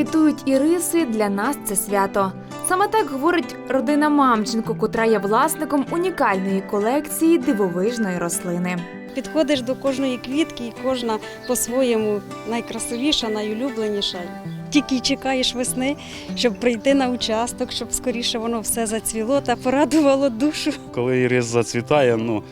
квітують іриси, для нас це свято. Саме так говорить родина Мамченко, котра є власником унікальної колекції дивовижної рослини. Підходиш до кожної квітки, і кожна по-своєму найкрасивіша, найулюбленіша. Тільки чекаєш весни, щоб прийти на участок, щоб скоріше воно все зацвіло та порадувало душу. Коли ірис зацвітає, ну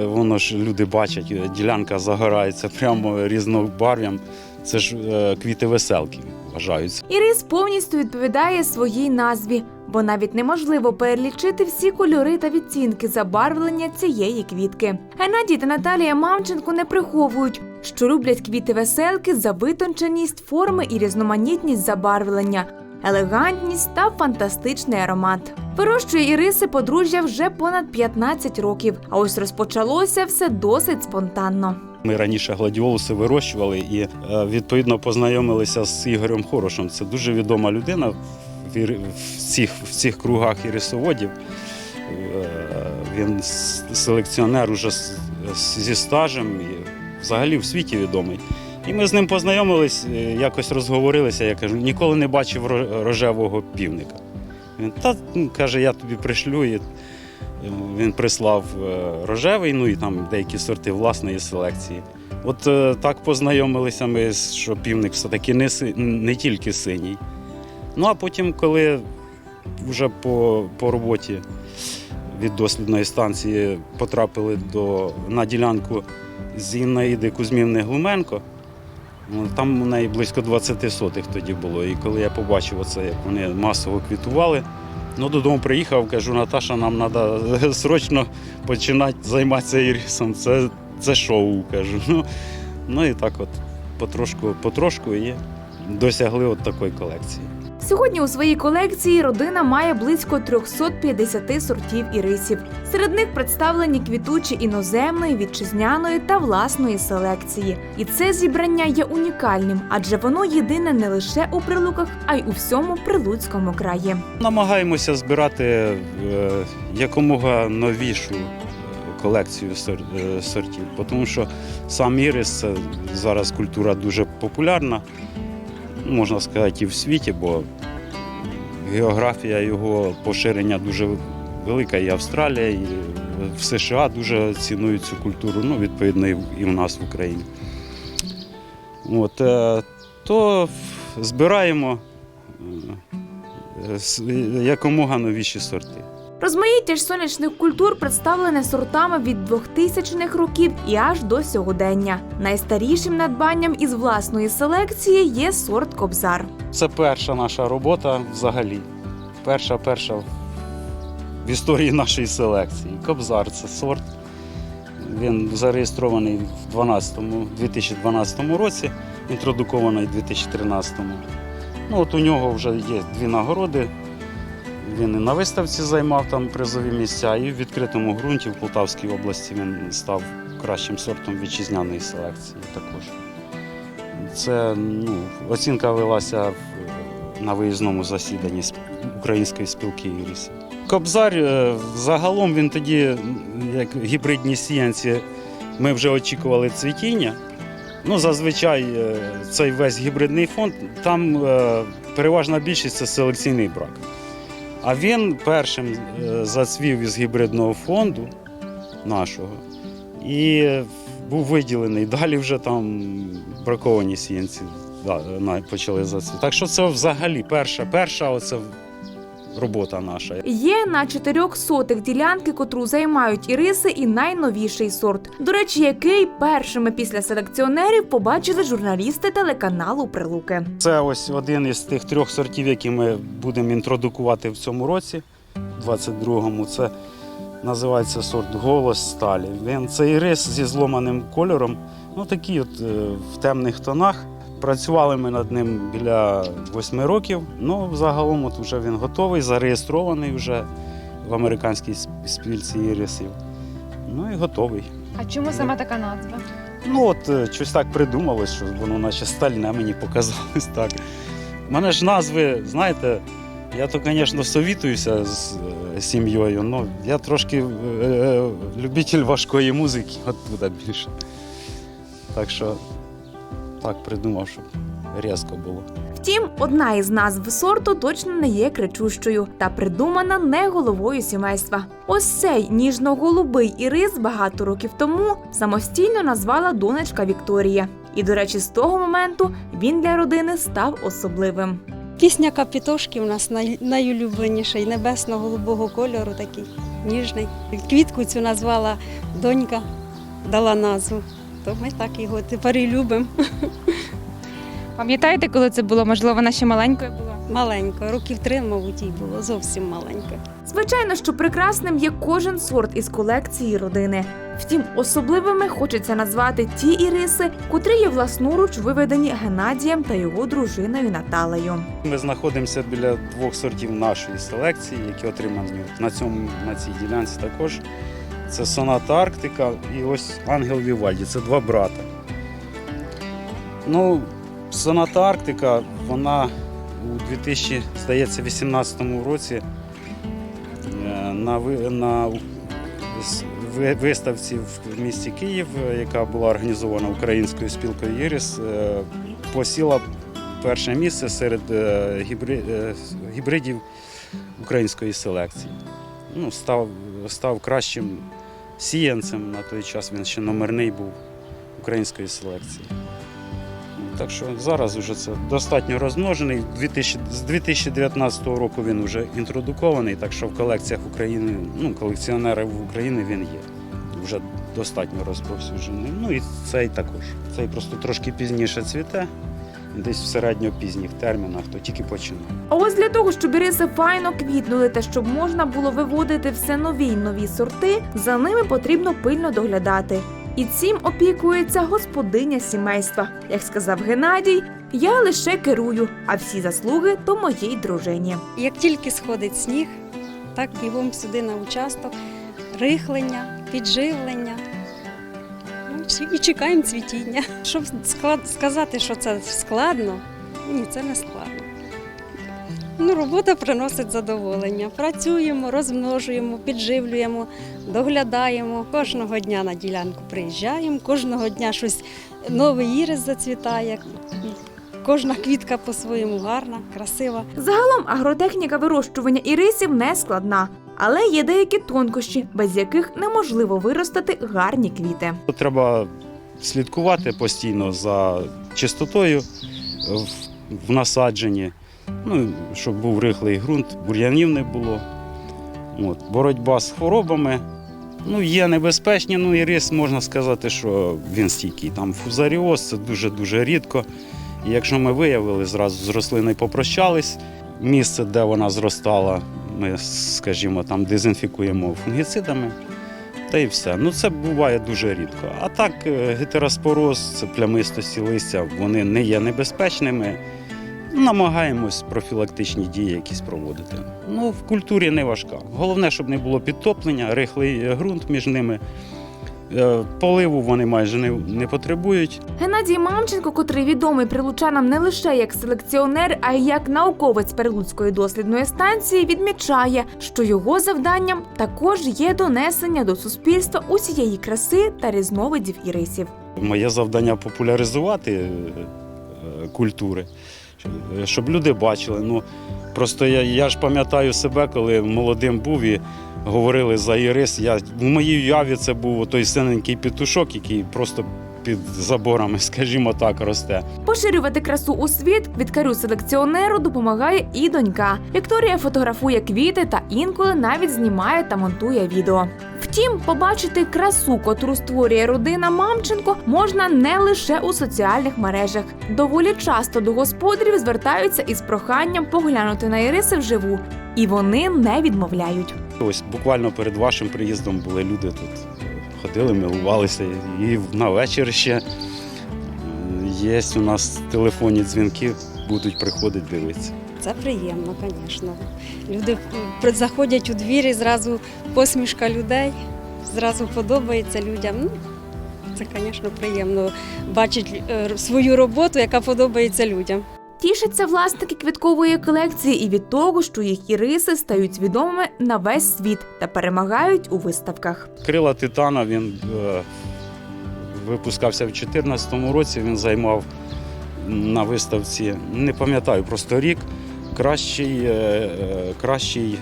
е, воно ж люди бачать, е, ділянка загорається прямо різнобарв'ям. Це ж е, квіти веселки вважаються. Ірис повністю відповідає своїй назві, бо навіть неможливо перелічити всі кольори та відцінки забарвлення цієї квітки. Геннадій та Наталія Мамченко не приховують, що люблять квіти веселки за витонченість форми і різноманітність забарвлення, елегантність та фантастичний аромат. Вирощує іриси подружжя вже понад 15 років, а ось розпочалося все досить спонтанно. Ми раніше гладіолуси вирощували і е, відповідно познайомилися з Ігорем Хорошем. Це дуже відома людина в, цих, в цих кругах ірисоводів. Е, Він селекціонер уже зі стажем і взагалі в світі відомий. І ми з ним познайомились, е, якось розговорилися. Я кажу, ніколи не бачив рожевого півника. Він та ну, каже, я тобі пришлю. І він прислав е, рожевий, ну і там деякі сорти власної селекції. От е, так познайомилися ми, що півник все-таки не, не тільки синій. Ну а потім, коли вже по, по роботі від дослідної станції потрапили до, на ділянку Зінаїди Кузьмівни Глуменко, там у неї близько 20 сотих тоді було. І коли я побачив оце, як вони масово квітували, Ну, додому приїхав, кажу, Наташа, нам треба срочно починати займатися ірисом. Це, це шоу, кажу. Ну, ну і так от потрошку, потрошку і досягли от такої колекції. Сьогодні у своїй колекції родина має близько 350 сортів ірисів. Серед них представлені квітучі іноземної, вітчизняної та власної селекції. І це зібрання є унікальним, адже воно єдине не лише у прилуках, а й у всьому прилуцькому краї. Намагаємося збирати е, якомога новішу колекцію е, сортів, тому що сам ірис зараз культура дуже популярна, можна сказати, і в світі, бо географія його поширення дуже велика, і Австралія, і в США дуже цінують цю культуру, ну, відповідно, і в- нас в Україні. От, е, то збираємо. е, якомога новіші сорти. Розмаїття ж сонячних культур представлене сортами від 2000-х років і аж до сьогодення. Найстарішим надбанням із власної селекції є сорт Кобзар. Це перша наша робота взагалі. Перша, перша в історії нашої селекції. Кобзар це сорт. Він зареєстрований в 12 2012 році, інтродукований у 2013. Ну, от у нього вже є дві нагороди. Він і на виставці займав там призові місця, і в відкритому ґрунті в Полтавській області він став кращим сортом вітчизняної селекції також. Це ну, оцінка велася на виїзному засіданні Української спілки ірисів. Кобзар е, загалом він тоді, як гібридні сіянці, ми вже очікували цвітіння. Ну, зазвичай е, цей весь гібридний фонд, там е, переважна більшість це селекційний брак. А він першим зацвів із гібридного фонду нашого і був виділений. Далі вже там браковані сіянці да, почали зацвіти. Так що це взагалі перша, перша оце робота наша. Є на чотирьох сотих ділянки, котру займають іриси, і найновіший сорт. До речі, який першими після селекціонерів побачили журналісти телеканалу Прилуки. Це ось один із тих трьох сортів, які ми будемо інтродукувати в цьому році, 22-му. Це називається сорт Голос сталі. Він це ірис зі зломаним кольором, ну такий от е, в темних тонах. Працювали ми над ним біля восьми років. Ну, загалом от вже він готовий, зареєстрований вже в американській спільці ірисів. Ну і готовий. А чому саме така назва? Ну от е, щось так придумалось, що воно наче стальне мені показалось так. У мене ж назви, знаєте, я то, звісно, совітуюся з е, сім'єю, але я трошки е, е, любитель важкої музики, от туди більше. Так що так придумав, щоб різко було. Втім, одна із назв сорту точно не є кричущою та придумана не головою сімейства. Ось цей ніжно-голубий ірис багато років тому самостійно назвала донечка Вікторія. І, до речі, з того моменту він для родини став особливим. Пісня капітошки у нас най, найулюбленіший, небесно-голубого кольору такий, ніжний. Квітку цю назвала донька, дала назву. То ми так його тепер і любимо. Пам'ятаєте, коли це було? Можливо, вона ще маленькою була? Маленько, років три, мабуть, їй було, зовсім маленько. Звичайно, що прекрасним є кожен сорт із колекції родини. Втім, особливими хочеться назвати ті іриси, котрі є власноруч виведені Геннадієм та його дружиною Наталею. Ми знаходимося біля двох сортів нашої селекції, які отримані на цьому на цій ділянці також. Це Соната Арктика і ось Ангел Вівальді. Це два брата. Ну, Соната Арктика, вона у 2000, 18 році е, на, на виставці в місті Київ, е, яка була організована українською спілкою Єріс, е, посіла перше місце серед е, гібри- гібридів української селекції. Ну, став, став кращим сіянцем на той час. Він ще номерний був української селекції. Так що зараз вже це достатньо розмножений. 2000, з 2019 року він вже інтродукований, так що в колекціях України, ну, колекціонерів України він є. Вже достатньо розповсюджений. Ну і цей також. Цей просто трошки пізніше цвіте, десь в середньо-пізніх термінах, то тільки починає. А ось для того, щоб іриси файно квітнули та щоб можна було виводити все нові й нові сорти, за ними потрібно пильно доглядати. І цим опікується господиня сімейства. Як сказав Геннадій, я лише керую, а всі заслуги то моїй дружині. Як тільки сходить сніг, так бігом сюди на участок, рихлення, підживлення. Ну, і чекаємо цвітіння. Щоб склад, сказати, що це складно, ні, це не складно. Ну, робота приносить задоволення. Працюємо, розмножуємо, підживлюємо, доглядаємо. Кожного дня на ділянку приїжджаємо, кожного дня щось новий ірис зацвітає. Кожна квітка по-своєму гарна, красива. Загалом агротехніка вирощування ірисів не складна, але є деякі тонкощі, без яких неможливо виростити гарні квіти. Треба слідкувати постійно за чистотою в, в насадженні, ну, щоб був рихлий ґрунт, бур'янів не було. От. Боротьба з хворобами. Ну, є небезпечні, ну і рис можна сказати, що він стійкий. Там фузаріоз це дуже-дуже рідко. І якщо ми виявили, зразу з рослиною попрощались. Місце, де вона зростала, ми, скажімо, там дезінфікуємо фунгіцидами. Та й все. Ну це буває дуже рідко. А так, е, гетероспороз, плямистості листя, вони не є небезпечними. Намагаємось профілактичні дії якісь проводити. Ну, в культурі не важка. Головне, щоб не було підтоплення, рихлий ґрунт між ними. Е, Поливу вони майже не, не потребують. Геннадій Мамченко, котрий відомий прилучанам не лише як селекціонер, а й як науковець Прилуцької дослідної станції, відмічає, що його завданням також є донесення до суспільства усієї краси та різновидів ірисів. Моє завдання популяризувати е, культури, щоб люди бачили. Ну, просто я, я ж пам'ятаю себе, коли молодим був і говорили за ірис. Я, в моїй уяві це був той синенький петушок, який просто під заборами, скажімо так, росте. Поширювати красу у світ квіткарю селекціонеру допомагає і донька. Вікторія фотографує квіти та інколи навіть знімає та монтує відео. Втім, побачити красу, котру створює родина Мамченко, можна не лише у соціальних мережах. Доволі часто до господарів звертаються із проханням поглянути на іриси вживу, і вони не відмовляють. Ось буквально перед вашим приїздом були люди тут. Ходили, милувалися. І на вечір ще е, є у нас телефонні дзвінки, будуть приходити дивитися. Це приємно, звісно. Люди заходять у двір і зразу посмішка людей, зразу подобається людям. Ну, це, звісно, приємно бачити е, свою роботу, яка подобається людям. Тішаться власники квіткової колекції і від того, що їх іриси стають відомими на весь світ та перемагають у виставках. Крила Титана він е, випускався в 2014 році. Він займав на виставці, не пам'ятаю просто рік, кращий, е, е, кращий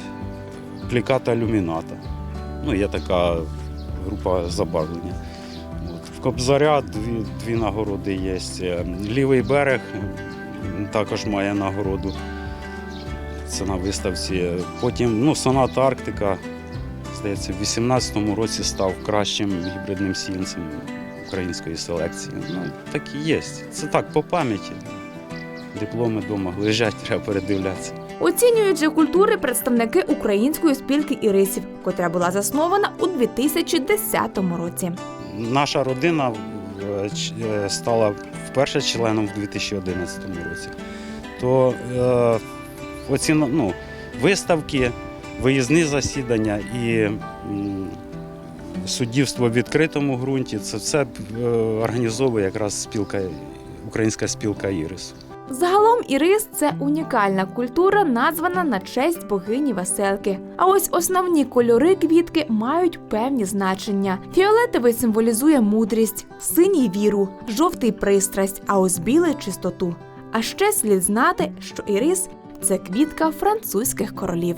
пліката люміната. Ну, є така група забавлення. От. В Кобзаря дві, дві нагороди є. Е, Лівий берег також має нагороду. Це на виставці. Потім ну, Соната Арктика, здається, в 2018 році став кращим гібридним сіянцем української селекції. Ну, так і є. Це так, по пам'яті. Дипломи вдома лежать, треба передивлятися. Оцінюють же культури представники української спілки ірисів, котра була заснована у 2010 році. Наша родина е, е, стала вперше членом в 2011 році. То е, оці ну, виставки, виїзні засідання і суддівство в відкритому ґрунті це все е, організовує якраз спілка, українська спілка Ірис. Загалом ірис це унікальна культура, названа на честь богині веселки. А ось основні кольори квітки мають певні значення. Фіолетовий символізує мудрість, синій віру, жовтий пристрасть, а ось білий чистоту. А ще слід знати, що ірис це квітка французьких королів.